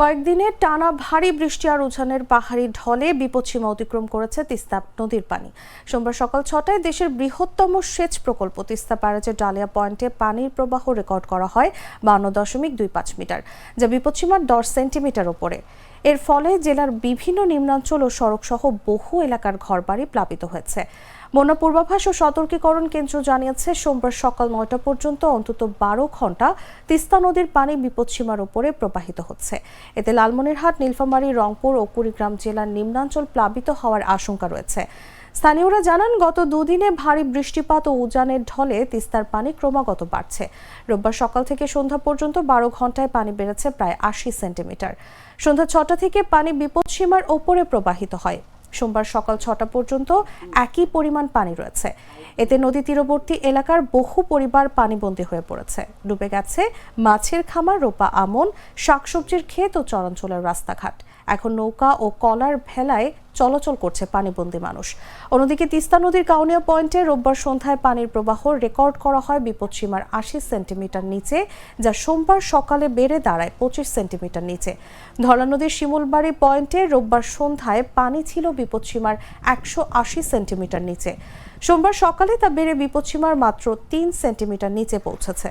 কয়েকদিনের টানা ভারী বৃষ্টি আর উঝানের পাহাড়ি ঢলে বিপদসীমা অতিক্রম করেছে তিস্তা নদীর পানি। সোমবার সকাল ছটায় দেশের বৃহত্তম সেচ প্রকল্প তিস্তা ব্যারাজের ডালিয়া পয়েন্টে পানির প্রবাহ রেকর্ড করা হয় বান্ন দশমিক দুই পাঁচ মিটার, যা বিপদসীমার দশ সেন্টিমিটার ওপরে। এর ফলে জেলার বিভিন্ন নিম্নাঞ্চল ও সড়কসহ বহু এলাকার ঘরবাড়ি প্লাবিত হয়েছে। বন্যা পূর্বাভাস ও সতর্কীকরণ কেন্দ্র জানিয়েছে, সোমবার সকাল নয়টা পর্যন্ত অন্তত বারো ঘণ্টা তিস্তা নদীর পানি বিপদসীমার উপরে প্রবাহিত হচ্ছে। এতে লালমনিরহাট, নীলফামারী, রংপুর ও কুড়িগ্রাম জেলার নিম্নাঞ্চল প্লাবিত হওয়ার আশঙ্কা রয়েছে। স্থানীয়রা জানান, গত দুদিনে ভারী বৃষ্টিপাত ও উজানের ঢলে তিস্তার পানি ক্রমাগত বাড়ছে। রোববার সকাল থেকে সন্ধ্যা পর্যন্ত বারো ঘন্টায় পানি বেড়েছে প্রায় আশি সেন্টিমিটার। সন্ধ্যা ছটা থেকে পানি বিপদসীমার ওপরে প্রবাহিত হয়। সোমবার সকাল ছটা পর্যন্ত একই পরিমাণ পানি রয়েছে। এতে নদী তীরবর্তী এলাকার বহু পরিবার পানিবন্দী হয়ে পড়েছে। ডুবে গেছে মাছের খামার, রোপা আমন, শাকসবজির ক্ষেত ও চরাঞ্চলের রাস্তাঘাট। এখন নৌকা ও কলার ভেলায় চলাচল করছে পানিবন্দী মানুষ। অন্যদিকে তিস্তা নদীর কাউনিয়া পয়েন্টে রোববার সন্ধ্যায় পানির প্রবাহ রেকর্ড করা হয় বিপদসীমার আশি সেন্টিমিটার নিচে, যা সোমবার সকালে বেড়ে দাঁড়ায় পঁচিশ সেন্টিমিটার নিচে। ধলা নদীর শিমুলবাড়ি পয়েন্টে রোববার সন্ধ্যায় পানি ছিল বিপদসীমার একশো আশি সেন্টিমিটার নিচে। সোমবার সকালে তা বেড়ে বিপদসীমার মাত্র তিন সেন্টিমিটার নিচে পৌঁছেছে।